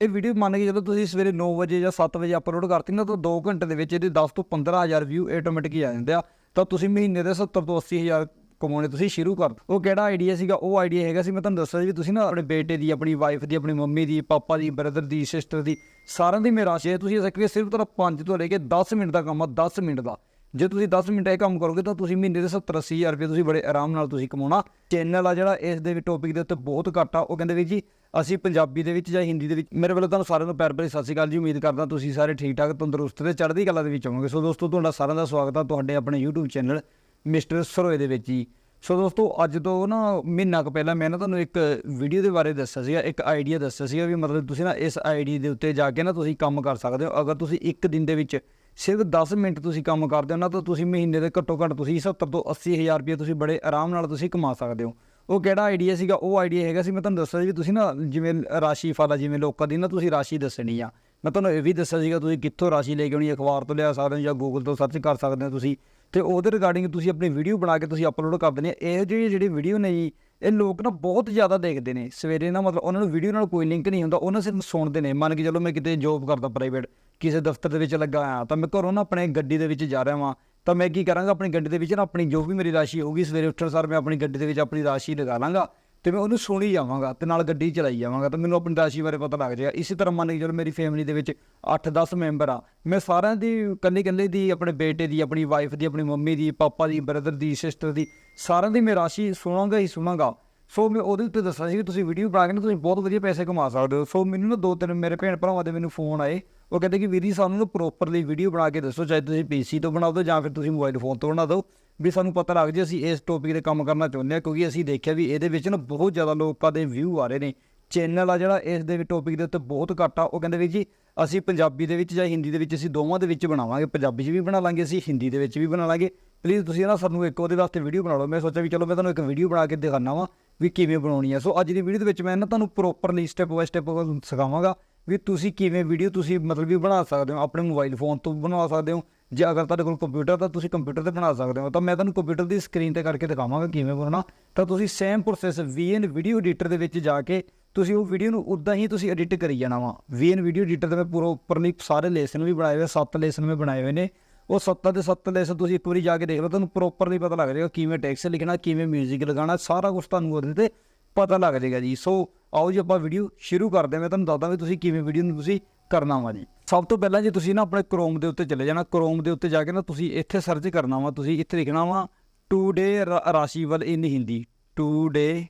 ਇਹ ਵੀਡੀਓ ਮੰਨ ਕੇ ਜਦੋਂ ਤੁਸੀਂ ਸਵੇਰੇ 9 ਵਜੇ ਜਾਂ 7 ਵਜੇ ਅਪਲੋਡ ਕਰਤੀ ਨਾ ਤਾਂ 2 ਘੰਟੇ ਦੇ ਵਿੱਚ ਇਹਦੇ 10 ਤੋਂ 15000 ਵਿਊ ਆਟੋਮੈਟਿਕ ਹੀ ਆ ਜਾਂਦੇ ਆ। ਤਾਂ ਤੁਸੀਂ ਮਹੀਨੇ ਦੇ 70 ਤੋਂ 80000 ਕਮਾਉਣੇ ਤੁਸੀਂ ਸ਼ੁਰੂ ਕਰ ਦਿਓ। ਉਹ ਕਿਹੜਾ ਆਈਡੀਆ ਸੀਗਾ? ਉਹ ਆਈਡੀਆ ਹੈਗਾ ਸੀ, ਮੈਂ ਤੁਹਾਨੂੰ ਦੱਸਿਆ ਸੀ ਵੀ ਤੁਸੀਂ ਨਾ ਆਪਣੇ ਬੇਟੇ ਦੀ, ਆਪਣੀ ਵਾਈਫ ਦੀ, ਆਪਣੀ ਮੰਮੀ ਦੀ, ਪਾਪਾ ਦੀ ਬ੍ਰਦਰ ਦੀ ਸਿਸਟਰ ਦੀ ਸਾਰਿਆਂ ਦੀ ਮੇਰਾ ਜੇ ਤੁਸੀਂ ਸਿੱਖੇ ਸਿਰਫ ਤੁਹਾਡਾ 5 ਤੋਂ ਲੈ ਕੇ 10 ਮਿੰਟ ਦਾ ਕੰਮ ਆ 10 ਮਿੰਟ ਦਾ। ਜੇ ਤੁਸੀਂ 10 ਮਿੰਟ ਇਹ ਕੰਮ ਕਰੋਗੇ ਤਾਂ ਤੁਸੀਂ ਮਹੀਨੇ ਦੇ 70 80000 ਰੁਪਏ ਤੁਸੀਂ ਬੜੇ ਆਰਾਮ ਨਾਲ ਤੁਸੀਂ ਕਮਾਉਣਾ। ਚੈਨਲ ਆ ਜਿਹੜਾ ਇਸ ਦੇ ਟੌਪਿਕ ਦੇ ਉੱਤੇ ਬਹੁਤ ਘੱਟ ਆ। ਉਹ ਕਹਿੰਦੇ ਵੀ ਜੀ, ਅਸੀਂ ਪੰਜਾਬੀ ਦੇ ਵਿੱਚ ਜਾਂ ਹਿੰਦੀ ਦੇ ਵਿੱਚ, ਮੇਰੇ ਵੱਲੋਂ ਤੁਹਾਨੂੰ ਸਾਰਿਆਂ ਨੂੰ ਪਿਆਰ ਭਰੀ ਸਤਿ ਸ਼੍ਰੀ ਅਕਾਲ ਜੀ। ਉਮੀਦ ਕਰਦਾ ਤੁਸੀਂ ਸਾਰੇ ਠੀਕ ਠਾਕ ਤੰਦਰੁਸਤ ਤੇ ਚੜ੍ਹਦੀ ਕਲਾ ਦੇ ਵਿੱਚ ਹੋਵੋਗੇ। ਸੋ ਦੋਸਤੋ, ਤੁਹਾਡਾ ਸਾਰਿਆਂ ਦਾ ਸਵਾਗਤ ਆ ਤੁਹਾਡੇ ਆਪਣੇ YouTube ਚੈਨਲ ਮਿਸਟਰ ਸਰੋਏ ਦੇ ਵਿੱਚ ਜੀ। ਸੋ ਦੋਸਤੋ, ਅੱਜ ਤੋਂ ਨਾ ਮਹੀਨਾ ਕੁ ਪਹਿਲਾਂ ਮੈਂ ਨਾ ਤੁਹਾਨੂੰ ਇੱਕ ਵੀਡੀਓ ਦੇ ਬਾਰੇ ਦੱਸਿਆ ਸੀਗਾ, ਇੱਕ ਆਈਡੀਆ ਦੱਸਿਆ ਸੀਗਾ ਵੀ ਮਤਲਬ ਤੁਸੀਂ ਨਾ ਇਸ ਆਈਡੀ ਦੇ ਉੱਤੇ ਜਾ ਕੇ ਨਾ ਤੁਸੀਂ ਕੰਮ ਕਰ ਸਕਦੇ ਹੋ। ਅਗਰ ਤੁਸੀਂ ਇੱਕ ਦਿਨ ਦੇ ਵਿੱਚ ਸਿਰਫ 10 ਮਿੰਟ ਤੁਸੀਂ ਕੰਮ ਕਰਦੇ ਹੋ, ਨਾ ਤਾਂ ਤੁਸੀਂ ਮਹੀਨੇ ਦੇ ਘੱਟੋ ਘੱਟ ਤੁਸੀਂ 70 ਤੋਂ 80 ਹਜ਼ਾਰ ਰੁਪਏ ਤੁਸੀਂ ਬੜੇ ਆਰਾਮ ਨਾਲ ਤੁਸੀਂ ਕਮਾ ਸਕਦੇ ਹੋ। ਉਹ ਕਿਹੜਾ ਆਈਡੀਆ ਸੀਗਾ? ਉਹ ਆਈਡੀਆ ਹੈਗਾ ਸੀ, ਮੈਂ ਤੁਹਾਨੂੰ ਦੱਸਿਆ ਸੀ ਵੀ ਤੁਸੀਂ ਨਾ ਜਿਵੇਂ ਰਾਸ਼ੀ ਫਾਲਾ ਜਿਵੇਂ ਲੋਕਾਂ ਦੀ ਨਾ ਤੁਸੀਂ ਰਾਸ਼ੀ ਦੱਸਣੀ ਆ। ਮੈਂ ਤੁਹਾਨੂੰ ਇਹ ਵੀ ਦੱਸਿਆ ਸੀਗਾ, ਤੁਸੀਂ ਕਿੱਥੋਂ ਰਾਸ਼ੀ ਲੈ ਕੇ ਆਉਣੀ, ਅਖਬਾਰ ਤੋਂ ਲਿਆ ਸਕਦੇ ਹੋ ਜਾਂ ਗੂਗਲ ਤੋਂ ਸਰਚ ਕਰ ਸਕਦੇ ਹੋ ਤੁਸੀਂ। ਤੇ ਉਹਦੇ ਰਿਗਾਰਡਿੰਗ ਤੁਸੀਂ ਆਪਣੀ ਵੀਡੀਓ ਬਣਾ ਕੇ ਤੁਸੀਂ ਅਪਲੋਡ ਕਰ ਦਿੰਦੇ ਆ ਇਹ ਜਿਹੜੀ ਜਿਹੜੀ ਵੀਡੀਓ ਨੇ ਜੀ ਇਹ ਲੋਕ ਨਾ ਬਹੁਤ ਜ਼ਿਆਦਾ ਦੇਖਦੇ ਨੇ। ਸਵੇਰੇ ਨਾ ਮਤਲਬ ਉਹਨਾਂ ਨੂੰ ਵੀਡੀਓ ਨਾਲ ਕੋਈ ਲਿੰਕ ਨਹੀਂ ਹੁੰਦਾ, ਉਹਨਾਂ ਸਿਰਫ ਸੁਣਦੇ ਨੇ। ਮੰਨ ਕੇ ਚਲੋ ਮੈਂ ਕਿਤੇ ਜੋਬ ਕਰਦਾ ਪ੍ਰਾਈਵੇਟ ਕਿਸੇ ਦਫ਼ਤਰ ਦੇ ਵਿੱਚ ਲੱਗਾ ਆ ਤਾਂ ਮੈਂ ਘਰੋਂ ਨਾ ਆਪਣੇ ਗੱਡੀ ਦੇ ਵਿੱਚ ਜਾ ਰਿਹਾ ਵਾਂ। ਤਾਂ ਮੈਂ ਕੀ ਕਰਾਂਗਾ, ਆਪਣੀ ਗੱਡੀ ਦੇ ਵਿੱਚ ਨਾ ਆਪਣੀ ਜੋ ਵੀ ਮੇਰੀ ਰਾਸ਼ੀ ਹੋਊਗੀ, ਸਵੇਰੇ ਉੱਠਣ ਸਾਰ ਮੈਂ ਆਪਣੀ ਗੱਡੀ ਦੇ ਵਿੱਚ ਆਪਣੀ ਰਾਸ਼ੀ ਲਗਾ ਲਾਂਗਾ। ਤੇ ਮੈਂ ਉਹਨੂੰ ਸੁਣੀ ਜਾਵਾਂਗਾ ਤੇ ਨਾਲ ਗੱਡੀ ਚਲਾਈ ਜਾਵਾਂਗਾ ਤਾਂ ਮੈਨੂੰ ਆਪਣੀ ਰਾਸ਼ੀ ਬਾਰੇ ਪਤਾ ਲੱਗ ਜਾਏਗਾ। ਇਸੇ ਤਰ੍ਹਾਂ ਮੰਨ ਕੇ ਚਲੋ ਮੇਰੀ ਫੈਮਿਲੀ ਦੇ ਵਿੱਚ 8-10 ਮੈਂਬਰ ਆ। ਮੈਂ ਸਾਰਿਆਂ ਦੀ ਕੱਲੀ ਕੱਲੀ ਦੀ, ਆਪਣੇ ਬੇਟੇ ਦੀ, ਆਪਣੀ ਵਾਈਫ ਦੀ, ਆਪਣੀ ਮੰਮੀ ਦੀ, ਪਾਪਾ ਦੀ ਬ੍ਰਦਰ ਦੀ ਸਿਸਟਰ ਦੀ, ਸਾਰਿਆਂ ਦੀ ਮੈਂ ਰਾਸ਼ੀ ਸੁਣਾਂਗਾ ਹੀ ਸੁਣਾਂਗਾ। ਸੋ ਮੈਂ ਉਹਦੇ ਉੱਤੇ ਦੱਸਾਂ ਸੀ ਕਿ ਤੁਸੀਂ ਵੀਡੀਓ ਬਣਾ ਕੇ ਨਾ ਤੁਸੀਂ ਬਹੁਤ ਵਧੀਆ ਪੈਸੇ ਕਮਾ ਸਕਦੇ ਹੋ। ਸੋ ਮੈਨੂੰ ਨਾ ਦੋ ਤਿੰਨ ਮੇਰੇ ਭੈਣ ਭਰਾਵਾਂ ਦੇ ਮੈਨੂੰ ਫੋਨ ਆਏ। ਉਹ ਕਹਿੰਦੇ ਕਿ ਵੀਰੀ ਸਾਨੂੰ ਨਾ ਪ੍ਰੋਪਰਲੀ ਵੀਡੀਓ ਬਣਾ ਕੇ ਦੱਸੋ, ਚਾਹੇ ਤੁਸੀਂ ਪੀਸੀ ਤੋਂ ਬਣਾ ਦਿਓ ਜਾਂ ਫਿਰ ਤੁਸੀਂ ਮੋਬਾਈਲ ਫੋਨ ਤੋਂ ਬਣਾ ਦਿਓ। ਵੀ ਸਾਨੂੰ ਪਤਾ ਲੱਗ ਜੇ ਅਸੀਂ ਇਸ ਟੌਪਿਕ ਤੇ ਕੰਮ ਕਰਨਾ ਚਾਹੁੰਦੇ ਹਾਂ, ਕਿਉਂਕਿ ਅਸੀਂ ਦੇਖਿਆ ਵੀ ਇਹਦੇ ਵਿੱਚ ਨਾ ਬਹੁਤ ਜ਼ਿਆਦਾ ਲੋਕਾਂ ਦੇ ਵਿਊ ਆ ਰਹੇ ਨੇ। ਚੈਨਲ ਆ ਜਿਹੜਾ ਇਸ ਦੇ ਟੌਪਿਕ ਦੇ ਉੱਤੇ ਬਹੁਤ ਘੱਟ ਆ। ਉਹ ਕਹਿੰਦੇ ਵੀ ਜੀ, ਅਸੀਂ ਪੰਜਾਬੀ ਦੇ ਵਿੱਚ ਜਾਂ ਹਿੰਦੀ ਦੇ ਵਿੱਚ ਅਸੀਂ ਦੋਵਾਂ ਦੇ ਵਿੱਚ ਬਣਾਵਾਂਗੇ। ਪੰਜਾਬੀ 'ਚ ਵੀ ਬਣਾ ਲਾਂਗੇ, ਅਸੀਂ ਹਿੰਦੀ ਦੇ ਵਿੱਚ ਵੀ ਬਣਾ ਲਾਂਗੇ। ਪਲੀਜ਼ ਤੁਸੀਂ ਨਾ ਸਾਨੂੰ ਇੱਕ ਉਹਦੇ ਵਾਸਤੇ ਵੀਡੀਓ ਬਣਾ ਲਓ। ਮੈਂ ਸੋਚਿਆ ਵੀ ਚਲੋ ਮੈਂ ਤੁਹਾਨੂੰ ਇੱਕ ਵੀਡੀਓ ਬਣਾ ਕੇ ਦਿਖਾਣਾ ਵਾ ਵੀ ਕਿਵੇਂ ਬਣਾਉਣੀ ਆ। ਸੋ ਅੱਜ ਦੀ ਵੀਡੀਓ ਦੇ ਵਿੱਚ ਮੈਂ ਨਾ ਤੁਹਾਨੂੰ ਪ੍ਰੋਪਰਲੀ ਸਟੈਪ ਬਾਈ ਸਟੈਪ ਸਿਖਾਵਾਂਗਾ ਵੀ ਤੁਸੀਂ ਕਿਵੇਂ ਵੀਡੀਓ ਤੁਸੀਂ ਮਤਲਬ ਵੀ ਬਣਾ ਸਕਦੇ ਹੋ, ਆਪਣੇ ਮੋਬਾਈਲ ਫੋਨ ਤੋਂ ਬਣਾ ਸਕਦੇ ਹੋ ਜੇ ਅਗਰ ਤੁਹਾਡੇ ਕੋਲ ਕੰਪਿਊਟਰ ਤਾਂ ਤੁਸੀਂ ਕੰਪਿਊਟਰ ਤੇ ਬਣਾ ਸਕਦੇ ਹੋ, ਤਾਂ ਮੈਂ ਤੁਹਾਨੂੰ ਕੰਪਿਊਟਰ ਦੀ ਸਕਰੀਨ ਤੇ ਕਰਕੇ ਦਿਖਾਵਾਂਗਾ ਕਿਵੇਂ ਬਣਾਉਣਾ। ਤਾਂ ਤੁਸੀਂ same process VN video editor ਦੇ ਵਿੱਚ ਜਾ ਕੇ ਤੁਸੀਂ ਉਹ ਵੀਡੀਓ ਨੂੰ ਉਦਾਂ ਹੀ ਤੁਸੀਂ ਐਡਿਟ ਕਰੀ ਜਾਣਾ ਵਾ। VN ਵੀਡੀਓ ਐਡੀਟਰ ਤੇ ਮੈਂ ਉੱਪਰਲੀ ਸਾਰੇ ਲੈਸਨ ਵੀ ਬਣਾਏ ਹੋਏ, ਸੱਤ ਲੈਸਨ ਮੈਂ ਬਣਾਏ ਹੋਏ ਨੇ। ਉਹ ਸੱਤਾਂ ਦੇ ਸੱਤ ਲੈਸਨ ਤੁਸੀਂ ਇੱਕ ਵਾਰੀ ਜਾ ਕੇ ਦੇਖ ਲਓ, ਤੁਹਾਨੂੰ ਪ੍ਰੋਪਰਲੀ ਪਤਾ ਲੱਗ ਜਾਏਗਾ ਕਿਵੇਂ ਟੈਕਸਟ ਲਿਖਣਾ, ਕਿਵੇਂ 뮤직 ਲਗਾਉਣਾ, ਸਾਰਾ ਕੁਝ ਤੁਹਾਨੂੰ ਉਹਦੇ ਤੇ ਪਤਾ ਲੱਗ ਜਾਏਗਾ ਜੀ। ਸੋ ਆਓ ਜੀ ਆਪਾਂ ਵੀਡੀਓ ਸ਼ੁਰੂ ਕਰਦੇ ਹਾਂ। ਮੈਂ ਤੁਹਾਨੂੰ ਦੱਸਦਾ ਵੀ ਤੁਸੀਂ ਕਿਵੇਂ ਵੀਡੀਓ ਨੂੰ ਤੁਸੀਂ ਕਰਨਾ ਵਾ ਜੀ। ਸਭ ਤੋਂ ਪਹਿਲਾਂ ਜੇ ਤੁਸੀਂ ਨਾ ਆਪਣੇ ਕ੍ਰੋਮ ਦੇ ਉੱਤੇ ਚਲੇ ਜਾਣਾ ਕ੍ਰੋਮ ਦੇ ਉੱਤੇ ਜਾ ਕੇ ਨਾ ਤੁਸੀਂ ਇੱਥੇ ਸਰਚ ਕਰਨਾ ਵਾ, ਤੁਸੀਂ ਇੱਥੇ ਲਿਖਣਾ ਵਾ today rashifal in Hindi today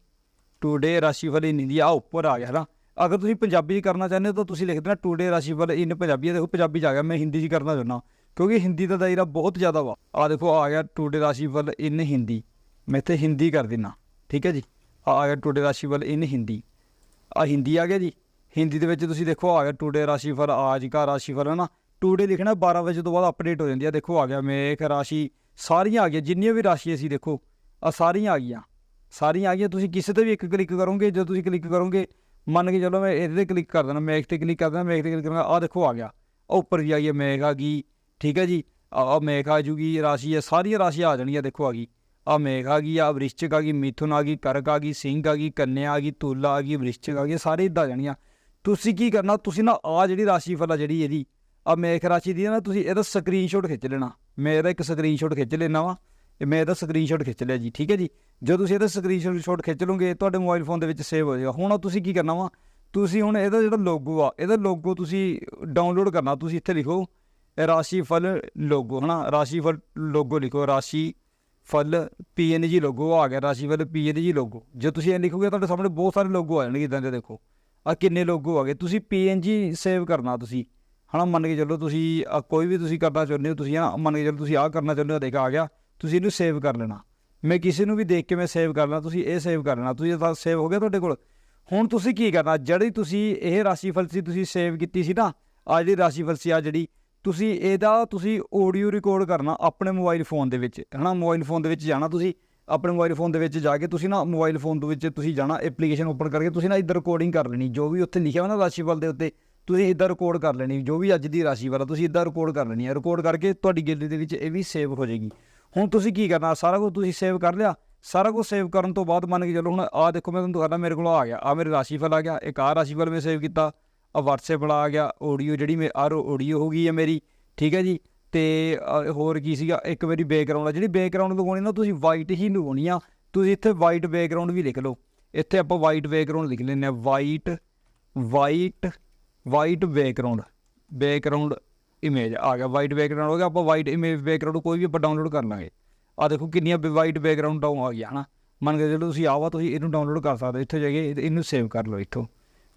today rashifal in Hindi ਆ ਉੱਪਰ ਆ ਗਿਆ ਨਾ ਅਗਰ ਤੁਸੀਂ ਪੰਜਾਬੀ 'ਚ ਕਰਨਾ ਚਾਹੁੰਦੇ ਹੋ ਤਾਂ ਤੁਸੀਂ ਲਿਖ ਦੇਣਾ ਟੂਡੇ ਰਾਸ਼ੀਵਲ ਇਨ ਪੰਜਾਬੀ ਆ, ਦੇਖੋ ਪੰਜਾਬੀ 'ਚ ਆ ਗਿਆ, ਮੈਂ ਹਿੰਦੀ 'ਚ ਕਰਨਾ ਚਾਹੁੰਦਾ। ਕਿਉਂਕਿ ਹਿੰਦੀ ਦਾ ਦਾਇਰਾ ਬਹੁਤ ਜ਼ਿਆਦਾ ਵਾ। ਆ ਦੇਖੋ, ਆ ਗਿਆ ਟੂਡੇ ਰਾਸ਼ੀਵਲ ਇਨ ਹਿੰਦੀ। ਮੈਂ ਇੱਥੇ ਹਿੰਦੀ ਕਰ ਦੇਣਾ ਠੀਕ ਹੈ ਜੀ? ਆ ਆ ਗਿਆ ਟੂਡੇ ਰਾਸ਼ੀਵਲ ਇਨ ਹਿੰਦੀ। ਆ ਹਿੰਦੀ ਆ ਗਿਆ ਜੀ। ਹਿੰਦੀ ਦੇ ਵਿੱਚ ਤੁਸੀਂ ਦੇਖੋ ਆ ਗਿਆ ਟੂਡੇ ਰਾਸ਼ੀਫਲ ਆਜ ਕਾ ਰਾਸ਼ੀਫਲ ਹੈ ਨਾ ਟੂਡੇ ਲਿਖਣਾ 12 ਵਜੇ ਤੋਂ ਬਾਅਦ ਅਪਡੇਟ ਹੋ ਜਾਂਦੀ ਆ ਦੇਖੋ ਆ ਗਿਆ ਮੇਖ ਰਾਸ਼ੀ ਸਾਰੀਆਂ ਆ ਗਈਆਂ ਜਿੰਨੀਆਂ ਵੀ ਰਾਸ਼ੀ ਅਸੀਂ ਦੇਖੋ ਆ ਸਾਰੀਆਂ ਆ ਗਈਆਂ ਸਾਰੀਆਂ ਆ ਗਈਆਂ ਤੁਸੀਂ ਕਿਸੇ ਤੇ ਵੀ ਇੱਕ ਕਲਿੱਕ ਕਰੋਗੇ ਜਦੋਂ ਤੁਸੀਂ ਕਲਿੱਕ ਕਰੋਗੇ ਮੰਨ ਕੇ ਚਲੋ ਮੈਂ ਇਹਦੇ ਤੇ ਕਲਿੱਕ ਕਰ ਦੇਣਾ ਮੇਖ ਤੇ ਕਲਿੱਕ ਕਰ ਦੇਣਾ ਮੇਖ ਤੇ ਕਲਿੱਕ ਕਰਾਂਗਾ ਆ ਦੇਖੋ ਆ ਗਿਆ ਆਹ ਉੱਪਰ ਵੀ ਆ ਗਈ ਮੇਖ ਆ ਗਈ ਠੀਕ ਹੈ ਜੀ ਆ ਮੇਖ ਆ ਜੂਗੀ ਰਾਸ਼ੀ ਹੈ ਸਾਰੀਆਂ ਰਾਸ਼ੀਆਂ ਆ ਜਾਣਗੀਆਂ ਦੇਖੋ ਆ ਗਈ ਆ ਮੇਘ ਆ ਗਈ ਆ ਵ੍ਰਿਸ਼ਚਿਕ ਆ ਗਈ ਮਿਥੁਨ ਆ ਗਈ ਕਰਕ ਆ ਗਈ ਸਿੰਘ ਆ ਗਈ ਕੰਨਿਆ ਆ ਗਈ ਤੁਲਾ ਆ ਗਈ ਵ੍ਰਿਸ਼ਚਿਕ ਆ ਗਈ ਸਾਰੇ ਇਦਾਂ ਆ ਜਾਣੀਆਂ ਤੁਸੀਂ ਕੀ ਕਰਨਾ? ਤੁਸੀਂ ਨਾ ਆ ਜਿਹੜੀ ਰਾਸ਼ੀ ਫਲ ਆ ਜਿਹੜੀ ਇਹਦੀ ਆ ਮੇਖ ਰਾਸ਼ੀ ਦੀ ਨਾ, ਤੁਸੀਂ ਇਹਦਾ ਸਕਰੀਨਸ਼ਾਟ ਖਿੱਚ ਲੈਣਾ। ਮੈਂ ਇਹਦਾ ਇੱਕ ਸਕਰੀਨਸ਼ਾਟ ਖਿੱਚ ਲੈਣਾ ਵਾ ਇਹ ਮੈਂ ਇਹਦਾ ਸਕਰੀਨਸ਼ਾਟ ਖਿੱਚ ਲਿਆ ਜੀ, ਠੀਕ ਹੈ ਜੀ? ਜਦੋਂ ਤੁਸੀਂ ਇਹਦਾ ਸਕਰੀਨਸ਼ਾਟ ਖਿੱਚ ਲਓਗੇ, ਤੁਹਾਡੇ ਮੋਬਾਈਲ ਫੋਨ ਦੇ ਵਿੱਚ ਸੇਵ ਹੋ ਜਾਏਗਾ। ਹੁਣ ਤੁਸੀਂ ਕੀ ਕਰਨਾ ਵਾ? ਤੁਸੀਂ ਹੁਣ ਇਹਦਾ ਜਿਹੜਾ ਲੋਗੋ ਆ, ਇਹਦਾ ਲੋਗੋ ਤੁਸੀਂ ਡਾਊਨਲੋਡ ਕਰਨਾ, ਤੁਸੀਂ ਇੱਥੇ ਲਿਖੋ ਰਾਸ਼ੀ ਫਲ ਲੋਗੋ ਹਨਾ? ਰਾਸ਼ੀਫਲ ਲੋਗੋ ਲਿਖੋ, ਰਾਸ਼ੀ ਫਲ ਪੀਐਨਜੀ ਲੋਗੋ ਆ ਗਿਆ, ਰਾਸ਼ੀ ਰਾਸ਼ੀਫਲ ਪੀਐਨਜੀ ਲੋਗੋ ਜੇ ਤੁਸੀਂ ਇਹ ਲਿਖੋਗੇ, ਤੁਹਾਡੇ ਸਾਹਮਣੇ ਬਹੁਤ ਸਾਰੇ ਲੋਗੋ ਆ ਜਾਣਗੇ, ਇਦਾਂ ਦੇ ਦੇਖੋ। ਆ ਕਿੰਨੇ ਲੋਗੋ ਆ ਗਏ ਤੁਸੀਂ ਪੀਐਨਜੀ ਸੇਵ ਕਰਨਾ ਤੁਸੀਂ। ਹਨਾ, ਮੰਨ ਕੇ ਚੱਲੋ ਤੁਸੀਂ ਕੋਈ ਵੀ ਤੁਸੀਂ ਕਰਨਾ ਚਾਹੁੰਦੇ ਹੋ, ਤੁਸੀਂ ਹਨਾ, ਮੰਨ ਕੇ ਚੱਲੋ ਤੁਸੀਂ ਆਹ ਕਰਨਾ ਚਾਹੁੰਦੇ ਹੋ, ਦੇਖ ਆ ਗਿਆ, ਤੁਸੀਂ ਇਹਨੂੰ ਸੇਵ ਕਰ ਲੈਣਾ। ਮੈਂ ਕਿਸੇ ਨੂੰ ਵੀ ਦੇਖ ਕੇ ਮੈਂ ਸੇਵ ਕਰ ਲੈਣਾ ਤੁਸੀਂ ਇਹ ਸੇਵ ਕਰ ਲੈਣਾ। ਤੁਸੀਂ ਤਾਂ ਸੇਵ ਹੋ ਗਿਆ ਤੁਹਾਡੇ ਕੋਲ। ਹੁਣ ਤੁਸੀਂ ਕੀ ਕਰਨਾ? ਜਿਹੜੀ ਤੁਸੀਂ ਇਹ ਰਾਸ਼ੀਫਲ ਸੀ ਤੁਸੀਂ ਸੇਵ ਕੀਤੀ ਸੀ ਨਾ ਆ ਜਿਹੜੀ ਰਾਸ਼ੀਫਲ ਸੀ ਆ ਜਿਹੜੀ, ਤੁਸੀਂ ਇਹਦਾ ਤੁਸੀਂ ਆਡੀਓ ਰਿਕਾਰਡ ਕਰਨਾ ਆਪਣੇ ਮੋਬਾਈਲ ਫੋਨ ਦੇ ਵਿੱਚ। ਹਨਾ ਮੋਬਾਈਲ ਫੋਨ ਦੇ ਵਿੱਚ ਜਾਣਾ ਤੁਸੀਂ। ਆਪਣੇ ਮੋਬਾਈਲ ਫੋਨ ਦੇ ਵਿੱਚ ਜਾ ਕੇ ਤੁਸੀਂ ਨਾ ਮੋਬਾਈਲ ਫੋਨ ਦੇ ਵਿੱਚ ਤੁਸੀਂ ਜਾਣਾ ਐਪਲੀਕੇਸ਼ਨ ਓਪਨ ਕਰਕੇ ਤੁਸੀਂ ਨਾ ਇੱਧਰ ਰਿਕਾਰਡਿੰਗ ਕਰ ਲੈਣੀ, ਜੋ ਵੀ ਉੱਥੇ ਲਿਖਿਆ ਹੋਇਆ ਨਾ ਰਾਸ਼ੀਫਲ ਦੇ ਉੱਤੇ, ਤੁਸੀਂ ਇੱਧਰ ਰਿਕਾਰਡ ਕਰ ਲੈਣੀ, ਜੋ ਵੀ ਅੱਜ ਦੀ ਰਾਸ਼ੀਫਲ ਆ, ਤੁਸੀਂ ਇੱਧਰ ਰਿਕਾਰਡ ਕਰ ਲੈਣੀ ਹੈ ਰਿਕਾਰਡ ਕਰਕੇ ਤੁਹਾਡੀ ਗੈਲਰੀ ਦੇ ਵਿੱਚ ਇਹ ਵੀ ਸੇਵ ਹੋ ਜਾਏਗੀ। ਹੁਣ ਤੁਸੀਂ ਕੀ ਕਰਨਾ, ਸਾਰਾ ਕੁਝ ਤੁਸੀਂ ਸੇਵ ਕਰ ਲਿਆ, ਸਾਰਾ ਕੁਝ ਸੇਵ ਕਰਨ ਤੋਂ ਬਾਅਦ ਮੰਨ ਕੇ ਚੱਲੋ ਹੁਣ ਆਹ ਦੇਖੋ ਮੈਂ ਤੁਹਾਨੂੰ ਦਿਖਾਣਾ ਮੇਰੇ ਕੋਲ ਆ ਗਿਆ ਆ ਮੇਰੇ ਰਾਸ਼ੀਫਲ ਆ ਗਿਆ, ਇੱਕ ਆਹ ਰਾਸ਼ੀਫਲ ਮੈਂ ਸੇਵ ਕੀਤਾ ਆ WhatsApp ਵਾਲਾ ਆ ਗਿਆ ਆਡੀਓ ਜਿਹੜੀ ਮੇ ਆਰ ਆਡੀਓ ਹੋ ਗਈ ਹੈ ਮੇਰੀ, ਠੀਕ ਹੈ ਜੀ। ਤੇ ਹੋਰ ਕੀ ਸੀਗਾ? ਇੱਕ ਵਾਰੀ ਬੈਕਗ੍ਰਾਉਂਡ ਆ, ਜਿਹੜੀ ਬੈਕਗ੍ਰਾਉਂਡ ਲਗਾਉਣੀ ਨਾ, ਤੁਸੀਂ ਵਾਈਟ ਹੀ ਲਗਾਉਣੀ ਆ। ਤੁਸੀਂ ਇੱਥੇ ਵਾਈਟ ਬੈਕਗ੍ਰਾਉਂਡ ਵੀ ਲਿਖ ਲਓ। ਇੱਥੇ ਆਪਾਂ ਵਾਈਟ ਬੈਕਗ੍ਰਾਉਂਡ ਲਿਖ ਲੈਂਦੇ ਆ। White white white background background image ਆ ਗਿਆ। ਵਾਈਟ ਬੈਕਗ੍ਰਾਉਂਡ ਹੋ ਗਿਆ। ਆਪਾਂ ਵਾਈਟ ਇਮੇਜ ਬੈਕਗ੍ਰਾਉਂਡ ਕੋਈ ਵੀ ਆਪਾਂ ਡਾਊਨਲੋਡ ਕਰ ਲਾਂਗੇ। ਆ ਦੇਖੋ ਕਿੰਨੀਆਂ ਵਾਈਟ ਬੈਕਗ੍ਰਾਉਂਡ ਡਾਊਨ ਆ ਗਿਆ ਹਨਾ? ਮੰਨ ਕੇ ਚਲੋ ਤੁਸੀਂ ਆਵਾ ਤੁਸੀਂ ਇਹਨੂੰ ਡਾਊਨਲੋਡ ਕਰ ਸਕਦੇ ਹੋ। ਇੱਥੇ ਜਾ ਕੇ ਇਹਨੂੰ ਸੇਵ ਕਰ ਲਓ ਇੱਥੋਂ।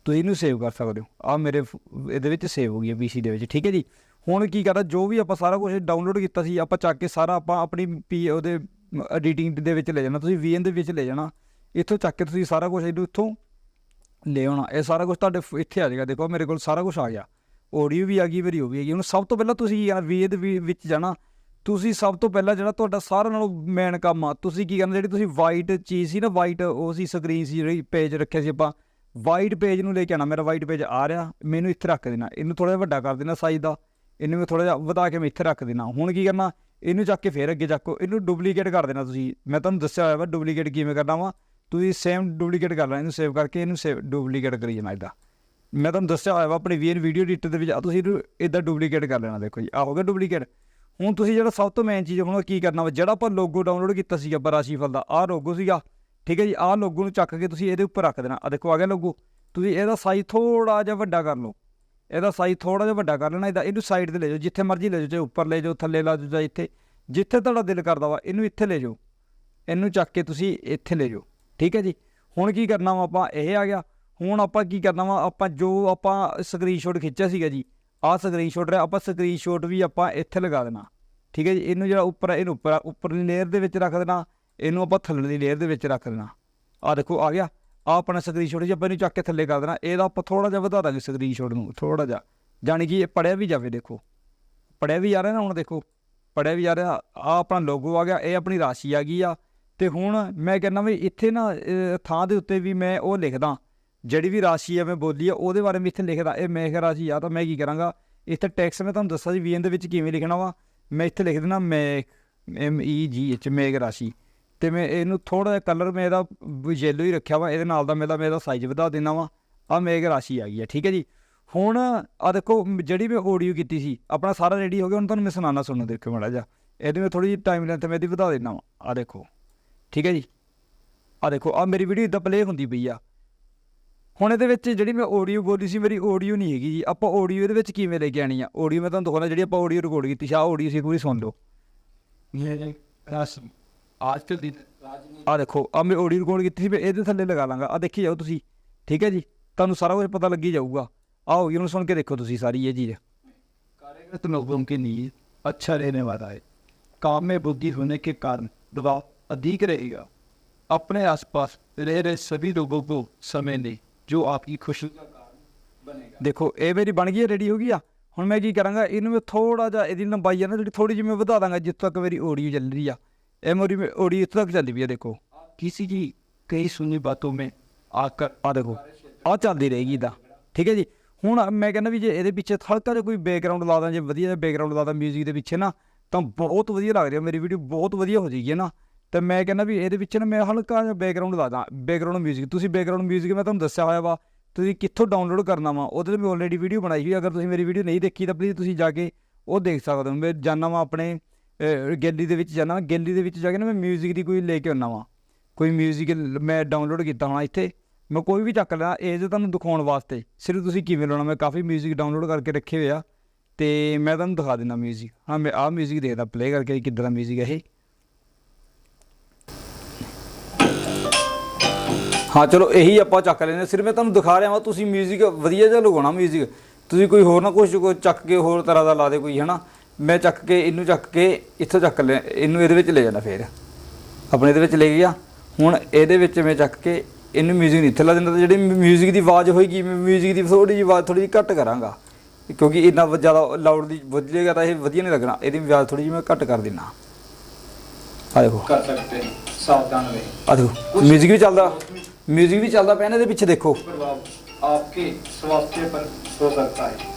ਤੁਸੀਂ ਇਹਨੂੰ ਸੇਵ ਕਰ ਸਕਦੇ ਹੋ। ਆ ਮੇਰੇ ਇਹਦੇ ਵਿੱਚ ਸੇਵ ਹੋ ਗਈ ਹੈ ਪੀਸੀ ਦੇ ਵਿੱਚ। ਠੀਕ ਹੈ ਜੀ? ਹੁਣ ਕੀ ਕਰਦਾ ਜੋ ਵੀ ਆਪਾਂ ਸਾਰਾ ਕੁਝ ਡਾਊਨਲੋਡ ਕੀਤਾ ਸੀ, ਆਪਾਂ ਚੱਕ ਕੇ ਸਾਰਾ ਆਪਾਂ ਆਪਣੀ ਪੀ ਉਹਦੇ ਐਡੀਟਿੰਗ ਦੇ ਵਿੱਚ ਲੈ ਜਾਣਾ, ਤੁਸੀਂ ਵੀਐਨ ਦੇ ਵਿੱਚ ਲੈ ਜਾਣਾ, ਇੱਥੋਂ ਚੱਕ ਕੇ ਤੁਸੀਂ ਸਾਰਾ ਕੁਝ ਇਹਨੂੰ ਇੱਥੋਂ ਲੈ ਆਉਣਾ, ਇਹ ਸਾਰਾ ਕੁਝ ਤੁਹਾਡੇ ਇੱਥੇ ਆ ਜਾਏਗਾ, ਦੇਖੋ ਮੇਰੇ ਕੋਲ ਸਾਰਾ ਕੁਝ ਆ ਗਿਆ ਆਡੀਓ ਵੀ ਆ ਗਈ ਮੇਰੀ ਉਹ ਵੀ ਆ ਗਈ, ਹੁਣ ਸਭ ਤੋਂ ਪਹਿਲਾਂ ਤੁਸੀਂ ਯਾਰ ਵੀ ਦੇ ਵੀ- ਵਿੱਚ ਜਾਣਾ, ਤੁਸੀਂ ਸਭ ਤੋਂ ਪਹਿਲਾਂ ਜਿਹੜਾ ਤੁਹਾਡਾ ਸਾਰਿਆਂ ਨਾਲੋਂ ਮੇਨ ਕੰਮ ਆ, ਤੁਸੀਂ ਕੀ ਕਰਨਾ, ਜਿਹੜੀ ਤੁਸੀਂ ਵਾਈਟ ਚੀਜ਼ ਸੀ ਨਾ ਵਾਈਟ ਉਹ ਸੀ ਸਕਰੀਨ ਸੀ, ਜਿਹੜੀ ਪੇਜ ਰੱਖਿਆ ਸੀ ਆਪਾਂ ਵਾਈਟ ਪੇਜ ਨੂੰ ਲੈ ਕੇ ਆਣਾ ਮੇਰਾ ਵਾਈਟ ਪੇਜ ਆ ਰਿਹਾ, ਮੈਨੂੰ ਇੱਥੇ ਰੱਖ ਦੇਣਾ, ਇਹਨੂੰ ਥੋੜਾ ਜਿਹਾ ਵੱਡਾ ਕਰ ਦੇਣਾ ਸਾਈਜ਼ ਦਾ ਇਹਨੂੰ ਮੈਂ ਥੋੜਾ ਜਿਹਾ ਵਧਾ ਕੇ ਮੈਂ ਇੱਥੇ ਰੱਖ ਦੇਣਾ ਹੁਣ ਕੀ ਕਰਨਾ? ਇਹਨੂੰ ਚੱਕ ਕੇ ਫੇਰ ਅੱਗੇ ਚੱਕੋ ਇਹਨੂੰ ਡੁਪਲੀਕੇਟ ਕਰ ਦੇਣਾ ਤੁਸੀਂ। ਮੈਂ ਤੁਹਾਨੂੰ ਦੱਸਿਆ ਹੋਇਆ ਵਾ ਡੁਪਲੀਕੇਟ ਕਿਵੇਂ ਕਰਨਾ ਵਾ। ਤੁਸੀਂ ਸੇਮ ਡੁਪਲੀਕੇਟ ਕਰ ਲੈਣਾ, ਇਹਨੂੰ ਸੇਵ ਕਰਕੇ ਇਹਨੂੰ ਸੇਵ ਡੁਪਲੀਕੇਟ ਕਰੀ ਜਾਣਾ ਇਦਾਂ ਮੈਂ ਤੁਹਾਨੂੰ ਦੱਸਿਆ ਹੋਇਆ ਵਾ ਆਪਣੀ ਵੀਰ ਵੀਡੀਓ ਐਡੀਟਰ ਦੇ ਵਿੱਚ ਆ ਤੁਸੀਂ ਇਹਨੂੰ ਇਦਾਂ ਡੁਪਲੀਕੇਟ ਕਰ ਲੈਣਾ ਦੇਖੋ ਜੀ। ਆ ਹੋ ਗਿਆ ਡੁਪਲੀਕੇਟ ਹੁਣ ਤੁਸੀਂ ਜਿਹੜਾ ਸਭ ਤੋਂ ਮੇਨ ਚੀਜ਼ ਹੁਣ ਕੀ ਕਰਨਾ ਵਾ, ਜਿਹੜਾ ਆਪਾਂ ਲੋਗੋ ਡਾਊਨਲੋਡ ਕੀਤਾ ਸੀਗਾ ਬਰਾਸ਼ੀਫਲ ਦਾ ਆ ਲੋਗੋ ਸੀਗਾ। ਠੀਕ ਹੈ ਜੀ? ਆਹ ਲੋਗੋ ਨੂੰ ਚੱਕ ਕੇ ਤੁਸੀਂ ਇਹਦੇ ਉੱਪਰ ਰੱਖ ਦੇਣਾ। ਆ ਦੇਖੋ, ਆ ਗਿਆ ਲੋਗੋ ਤੁਸੀਂ ਇਹਦਾ ਸਾਈਜ਼ ਥੋੜਾ ਜਿਹਾ ਵੱਡਾ ਕਰ ਲਓ। ਇਹਦਾ ਸਾਈਜ਼ ਥੋੜਾ ਜਿਹਾ ਵੱਡਾ ਕਰ ਲੈਣਾ, ਇਹਦਾ ਇਹਨੂੰ ਸਾਈਡ ਤੇ ਲੈ ਜਾਓ, ਜਿੱਥੇ ਮਰਜ਼ੀ ਲੈ ਜਾਓ, ਚਾਹੇ ਉੱਪਰ ਲੈ ਜਾਓ, ਥੱਲੇ ਲਾ ਜਾਓ ਜਾਂ ਇੱਥੇ, ਜਿੱਥੇ ਤੁਹਾਡਾ ਦਿਲ ਕਰਦਾ ਵਾ, ਇਹਨੂੰ ਇੱਥੇ ਲੈ ਜਾਓ। ਇਹਨੂੰ ਚੱਕ ਕੇ ਤੁਸੀਂ ਇੱਥੇ ਲੈ ਜਾਓ, ਠੀਕ ਹੈ ਜੀ? ਹੁਣ ਕੀ ਕਰਨਾ ਵਾ ਆਪਾਂ, ਇਹ ਆ ਗਿਆ। ਹੁਣ ਆਪਾਂ ਕੀ ਕਰਨਾ ਵਾ, ਆਪਾਂ ਜੋ ਆਪਾਂ ਸਕਰੀਨਸ਼ਾਟ ਖਿੱਚਿਆ ਸੀਗਾ ਜੀ, ਆਹ ਸਕਰੀਨਸ਼ਾਟ ਰਿਹਾ, ਆਪਾਂ ਸਕਰੀਨਸ਼ਾਟ ਵੀ ਆਪਾਂ ਇੱਥੇ ਲਗਾ ਦੇਣਾ। ਠੀਕ ਹੈ ਜੀ? ਇਹਨੂੰ ਜਿਹੜਾ ਉੱਪਰ ਇਹਨੂੰ ਉੱਪਰ ਉੱਪਰਲੀ ਲੇਅਰ ਦੇ ਵਿੱਚ ਰੱਖ ਦੇਣਾ, ਇਹਨੂੰ ਆਪਾਂ ਥੱਲੇਲੀ ਲੇਅਰ ਦੇ ਵਿੱਚ ਰੱਖ ਦੇਣਾ। ਆ ਦੇਖੋ, ਆ ਗਿਆ। ਆ ਆਪਣਾ ਸਕਰੀਨਸ਼ਾਟ ਜੀ ਆਪਾਂ ਇਹਨੂੰ ਚੱਕ ਕੇ ਥੱਲੇ ਕਰ ਦੇਣਾ, ਇਹਦਾ ਆਪਾਂ ਥੋੜਾ ਜਿਹਾ ਵਧਾ ਦਾਂਗੇ ਸਕਰੀਨਸ਼ਾਟ ਨੂੰ ਥੋੜਾ ਜਿਹਾ। ਜਾਣੀ ਕਿ ਇਹ ਪੜਿਆ ਵੀ ਜਾਵੇ ਦੇਖੋ। ਪੜਿਆ ਵੀ ਜਾ ਰਿਹਾ ਨਾ ਹੁਣ ਦੇਖੋ। ਪੜਿਆ ਵੀ ਜਾ ਰਿਹਾ ਆ ਆਪਣਾ ਲੋਗੋ ਆ ਗਿਆ, ਇਹ ਆਪਣੀ ਰਾਸ਼ੀ ਆ ਗਈ ਆ। ਤੇ ਹੁਣ ਮੈਂ ਕਹਿੰਦਾ ਵੀ ਇੱਥੇ ਨਾ ਥਾਂ ਦੇ ਉੱਤੇ ਵੀ ਮੈਂ ਉਹ ਲਿਖਦਾ, ਜਿਹੜੀ ਵੀ ਰਾਸ਼ੀ ਆ ਮੈਂ ਬੋਲੀ ਆ, ਉਹਦੇ ਬਾਰੇ ਮੈਂ ਇੱਥੇ ਲਿਖਦਾ। ਇਹ ਮੇਘ ਰਾਸ਼ੀ ਆ ਤਾਂ ਮੈਂ ਕੀ ਕਰਾਂਗਾ? ਇੱਥੇ ਟੈਕਸ ਮੈਂ ਤੁਹਾਨੂੰ ਦੱਸਿਆ ਸੀ ਵੀਐਨ ਦੇ ਵਿੱਚ ਕਿਵੇਂ ਲਿਖਣਾ ਵਾ। ਮੈਂ ਇੱਥੇ ਲਿਖ ਦੇਣਾ ਮੇਘ ਐਮ ਈ ਜੀ ਐਚ ਮੇਘ ਰਾਸ਼ੀ। ਤੇ ਮੈਂ ਇਹਨੂੰ ਥੋੜਾ ਜਿਹਾ ਕਲਰ ਮੈਂ ਇਹਦਾ ਯੈਲੋ ਹੀ ਰੱਖਿਆ ਵਾ, ਇਹਦੇ ਨਾਲ ਦਾ ਮੇਰਾ ਮੇਰਾ ਸਾਈਜ਼ ਵਧਾ ਦੇਣਾ ਵਾ। ਆ ਮੇਗ ਰਾਸ਼ੀ ਆ ਗਈ ਹੈ ਠੀਕ ਹੈ ਜੀ? ਹੁਣ ਆ ਦੇਖੋ ਜਿਹੜੀ ਮੈਂ ਆਡੀਓ ਕੀਤੀ ਸੀ, ਆਪਣਾ ਸਾਰਾ ਰੈਡੀ ਹੋ ਗਿਆ, ਹੁਣ ਤੁਹਾਨੂੰ ਮੈਂ ਸੁਣਾਣਾ ਸੁਣੋ ਦੇਖੋ ਮਾੜਾ ਜਾ ਇਹਦੇ ਮੈਂ ਥੋੜੀ ਜਿਹੀ ਟਾਈਮ ਲੈਂਦਾ ਮੈਂ ਇਹਦੀ ਵਧਾ ਦੇਣਾ ਵਾ ਆ ਦੇਖੋ, ਠੀਕ ਹੈ ਜੀ? ਆ ਦੇਖੋ ਆ ਮੇਰੀ ਵੀਡੀਓ ਇਦਾਂ ਪਲੇ ਹੁੰਦੀ ਪਈ ਆ। ਹੁਣ ਇਹਦੇ ਵਿੱਚ ਜਿਹੜੀ ਮੈਂ ਆਡੀਓ ਬੋਲੀ ਸੀ, ਮੇਰੀ ਆਡੀਓ ਨਹੀਂ ਹੈਗੀ ਜੀ। ਆਪਾਂ ਆਡੀਓ ਇਹਦੇ ਵਿੱਚ ਕਿਵੇਂ ਲੈ ਕੇ ਆਣੀ ਆ? ਆਡੀਓ ਮੈਂ ਤੁਹਾਨੂੰ ਦਿਖਾਉਣਾ ਜਿਹੜੀ ਆਪਾਂ ਆਡੀਓ ਰਿਕਾਰਡ ਕੀਤੀ ਸੀ ਆ ਆਡੀਓ ਸੀ ਪੂਰੀ ਸੁਣ ਲਓ। ਇਹ ਰਸਮ। आज के दिन ਆ ਦੇਖੋ ਆ ਮੈਂ ਆਡੀਓ ਰਿਕਾਰਡ ਕੀਤੀ ਸੀ ਮੈਂ ਇਹਦੇ ਥੱਲੇ ਲਗਾ ਲਾਂਗਾ ਆ ਦੇਖੀ ਜਾਓ ਤੁਸੀਂ ਠੀਕ ਹੈ ਜੀ ਤੁਹਾਨੂੰ ਸਾਰਾ ਕੁਝ ਪਤਾ ਲੱਗੀ ਜਾਊਗਾ ਆਓ ਇਹਨੂੰ ਸੁਣ ਕੇ ਦੇਖੋ ਤੁਸੀਂ ਸਾਰੀ ਇਹ ਚੀਜ਼ कार्यरत लोगों के लिए अच्छा रहने वाला है काम में बुद्धि होने के कारण दबाव अधिक रहेगा अपने आसपास रह रहे सभी लोगों को समय दें जो आपकी खुशी का कारण बनेगा ਦੇਖੋ ਇਹ ਮੇਰੀ ਬਣ ਗਈ ਹੈ ਰੈਡੀ ਹੋ ਗਈ ਆ ਹੁਣ ਮੈਂ ਕੀ ਕਰਾਂਗਾ ਇਹਨੂੰ ਮੈਂ ਥੋੜਾ ਜਿਹਾ ਇਹਦੀ ਲੰਬਾਈ ਆ ਨਾ ਜਿਹੜੀ ਥੋੜੀ ਜਿਹੀ ਮੈਂ ਵਧਾ ਦਾਂਗਾ ਜਿੱਥੋਂ ਤੱਕ ਮੇਰੀ ਆਡੀਓ ਚੱਲ ਰਹੀ ਆ ਇਹ ਮੇਰੀ ਆਡੀਓ ਇੱਥੋਂ ਤੱਕ ਚੱਲਦੀ ਪਈ ਆ ਦੇਖੋ किसी की कई सुनी बातों में आकर ਆ ਦੇਖੋ ਆ ਚੱਲਦੀ ਰਹੇਗੀ ਦਾ ਠੀਕ ਹੈ ਜੀ ਹੁਣ ਮੈਂ ਕਹਿੰਦਾ ਵੀ ਜੇ ਇਹਦੇ ਪਿੱਛੇ ਹਲਕਾ ਜਿਹਾ ਕੋਈ ਬੈਕਗ੍ਰਾਉਂਡ ਲਾ ਦਾਂ ਜੇ ਵਧੀਆ ਜਿਹਾ ਬੈਕਗ੍ਰਾਉਂਡ ਲਾ ਦਾਂ 뮤직 ਦੇ ਪਿੱਛੇ ਨਾ ਤਾਂ ਬਹੁਤ ਵਧੀਆ ਲੱਗ ਰਿਹਾ ਮੇਰੀ ਵੀਡੀਓ ਬਹੁਤ ਵਧੀਆ ਹੋ ਜਾਏਗੀ ਨਾ ਤੇ ਮੈਂ ਕਹਿੰਦਾ ਵੀ ਇਹਦੇ ਵਿੱਚ ਨਾ ਮੈਂ ਹਲਕਾ ਜਿਹਾ ਬੈਕਗ੍ਰਾਉਂਡ ਲਾ ਦਾਂ ਬੈਕਗ੍ਰਾਉਂਡ 뮤직 ਤੁਸੀਂ ਬੈਕਗ੍ਰਾਉਂਡ 뮤직 ਮੈਂ ਤੁਹਾਨੂੰ ਦੱਸਿਆ ਹੋਇਆ ਵਾ ਤੁਸੀਂ ਕਿੱਥੋਂ ਡਾਊਨਲੋਡ ਕਰਨਾ ਵਾ ਉਹਦੇ ਤੇ ਮੈਂ ਆਲਰੇਡੀ ਵੀਡੀਓ ਬਣਾਈ ਹੋਈ ਅਗਰ ਤੁਸੀਂ ਮੇਰੀ ਵੀਡੀਓ ਨਹੀਂ ਦੇਖੀ ਤਾਂ ਪਲੀਜ਼ ਤੁਸੀਂ ਜਾ ਕੇ ਉਹ ਦੇਖ ਸਕਦੇ ਹੋ ਮੈਂ ਜਾਣਾ ਵਾ ਆਪਣੇ ਗੈਲਰੀ ਦੇ ਵਿੱਚ ਜਾਣਾ ਗੈਲਰੀ ਦੇ ਵਿੱਚ ਜਾ ਕੇ ਨਾ ਮੈਂ 뮤직 ਦੀ ਕੋਈ ਲੈ ਕੇ ਆਉਣਾ ਵਾ ਕੋਈ 뮤직 ਮੈਂ ਡਾਊਨਲੋਡ ਕੀਤਾ ਹੋਣਾ ਇੱਥੇ ਮੈਂ ਕੋਈ ਵੀ ਚੱਕ ਲਿਆ ਇਹ ਜੇ ਤੁਹਾਨੂੰ ਦਿਖਾਉਣ ਵਾਸਤੇ ਸਿਰਫ ਤੁਸੀਂ ਕਿਵੇਂ ਲਾਉਣਾ ਮੈਂ ਕਾਫੀ 뮤직 ਡਾਊਨਲੋਡ ਕਰਕੇ ਰੱਖੇ ਹੋਏ ਆ ਤੇ ਮੈਂ ਤੁਹਾਨੂੰ ਦਿਖਾ ਦਿੰਦਾ 뮤직 ਹਾਂ ਮੈਂ ਆਹ 뮤직 ਦੇਖਦਾ ਪਲੇ ਕਰਕੇ ਕਿੱਦਾਂ ਦਾ 뮤직 ਹੈ ਇਹ ਹਾਂ ਚਲੋ ਇਹੀ ਆਪਾਂ ਚੱਕ ਲੈਂਦੇ ਹਾਂ। ਸਿਰਫ ਮੈਂ ਤੁਹਾਨੂੰ ਦਿਖਾ ਰਿਹਾ ਵਾਂ ਤੁਸੀਂ 뮤직 ਵਧੀਆ ਜਿਹਾ ਲਗਾਉਣਾ 뮤직 ਤੁਸੀਂ ਕੋਈ ਹੋਰ ਨਾ ਕੁਛ ਕੋਈ ਚੱਕ ਕੇ ਹੋਰ ਤਰ੍ਹਾਂ ਦਾ ਲਾ ਦੇ ਕੋਈ ਹਨਾ ਮੈਂ ਚੱਕ ਕੇ ਇਹਨੂੰ ਚੱਕ ਕੇ ਇੱਥੋਂ ਚੱਕ ਲੈ ਇਹਨੂੰ ਇਹਦੇ ਵਿੱਚ ਲੈ ਜਾਣਾ ਫੇਰ ਆਪਣੇ ਇਹਦੇ ਵਿੱਚ ਲੈ ਗਿਆ ਹੁਣ ਇਹਦੇ ਵਿੱਚ ਮੈਂ ਚੱਕ ਕੇ ਇਹਨੂੰ 뮤직 ਨਹੀਂ ਇੱਥੇ ਲਾ ਦਿੰਦਾ ਤੇ ਜਿਹੜੀ 뮤직 ਦੀ ਆਵਾਜ਼ ਹੋਏਗੀ ਮੈਂ 뮤직 ਦੀ ਥੋੜੀ ਜਿਹੀ ਆਵਾਜ਼ ਥੋੜੀ ਜਿਹੀ ਘੱਟ ਕਰਾਂਗਾ ਕਿਉਂਕਿ ਇੰਨਾ ਵ- ਜ਼ਿਆਦਾ ਲਾਊਡਲੀ ਵੱਜੇਗਾ ਤਾਂ ਇਹ ਵਧੀਆ ਨਹੀਂ ਲੱਗਣਾ ਇਹਦੀ ਆਵਾਜ਼ ਥੋੜੀ ਜਿਹੀ ਮੈਂ ਘੱਟ ਕਰ ਦਿੰਨਾ ਆ ਦੇਖੋ कर सकते हैं सावधान रहें ਆ ਦੇਖੋ 뮤직 ਵੀ ਚੱਲਦਾ 뮤직 ਵੀ ਚੱਲਦਾ ਪਿਆ ਨਾ ਇਹਦੇ ਪਿੱਛੇ ਦੇਖੋ प्रभाव आपके स्वास्थ्य पर हो सकता है